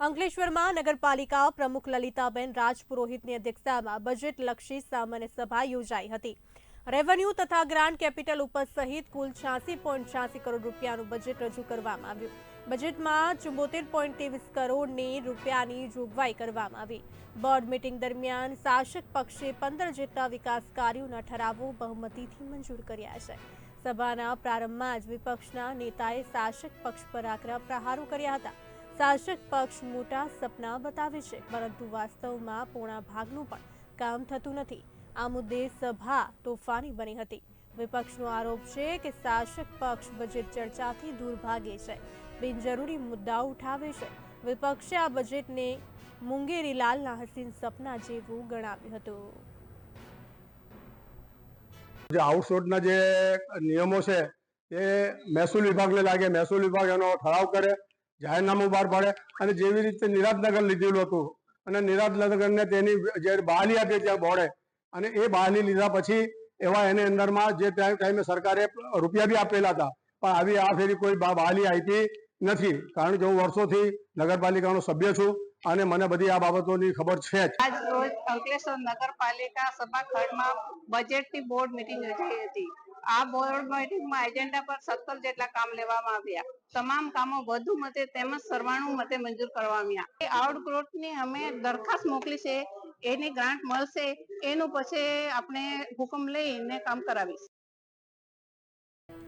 અંકલેશ્વરમાં નગરપાલિકા પ્રમુખ લલિતાબેન રાજપુરોહિતની અધ્યક્ષતામાં બજેટલક્ષી સામાન્ય સભા યોજાઈ હતી. રેવન્યુ તથા ગ્રાન્ડ કેપિટલ ઉપર સહિત કુલ છ્યાસી પોઈન્ટ છ્યાસી કરોડ રૂપિયાનું બજેટ રજૂ કરવામાં આવ્યું. બજેટમાં ચુંબોતેર પોઈન્ટ ત્રેવીસ કરોડની રૂપિયાની જોગવાઈ કરવામાં આવી. બોર્ડ મિટિંગ દરમિયાન શાસક પક્ષે પંદર જેટલા વિકાસ કાર્યોના ઠરાવો બહુમતીથી મંજૂર કર્યા છે. સભાના પ્રારંભમાં જ વિપક્ષના નેતાએ શાસક પક્ષ પર આકરા પ્રહારો કર્યા હતા. શાસક પક્ષ મોટા સપના બતાવે છે, પરંતુ વાસ્તવમાં પોણા ભાગનું પણ કામ થતું નથી. આ મુદ્દે સભા તોફાની બની હતી. વિપક્ષનો આરોપ છે કે શાસક પક્ષ બજેટ ચર્ચાથી દૂર ભાગે છે. બિનજરૂરી મુદ્દાઓ ઉઠાવે છે. વિપક્ષે આ બજેટને મુંગેરી લાલના હસીન સપના જેવું ગણાવ્યું હતું. જે આઉટસોર્સના જે નિયમો છે, એ મહેસૂલ વિભાગને લાગે. મહેસૂલ વિભાગ એનો ઠરાવ કરે. જાહેરનામું બહાર પાડે અને જેવી રીતે નિરાજનગર લીધેલું હતું અને નિરાંતનગરને તેની જે બહાલી આપી ત્યાં બોર્ડે અને એ બહાલી લીધા પછી એવા એની અંદરમાં જે ટાઈમે સરકારે રૂપિયા બી આપેલા હતા. પણ આવી આ ફેરી કોઈ બહાલી આપી નથી. કારણ કે હું વર્ષોથી નગરપાલિકાનો સભ્ય છું અને મને બધી આ બાબતોની ખબર છે આજ રોજ અંકલેશ્વર નગરપાલિકા સભાખંડમાં બજેટની બોર્ડ મીટિંગ યોજાઈ હતી. આ બોર્ડ મીટિંગમાં એજન્ડા પર સત્તર જેટલા કામ લેવામાં આવ્યા. તમામ કામો વધુ મતે તેમજ સરવાણું મતે મંજૂર કરવામાં આવ્યા. આઉટગ્રોથની અમે દરખાસ્ત મોકલી છે, એની ગ્રાન્ટ મળશે, એનું પછી આપણે હુકમ લઈને કામ કરાવીશ.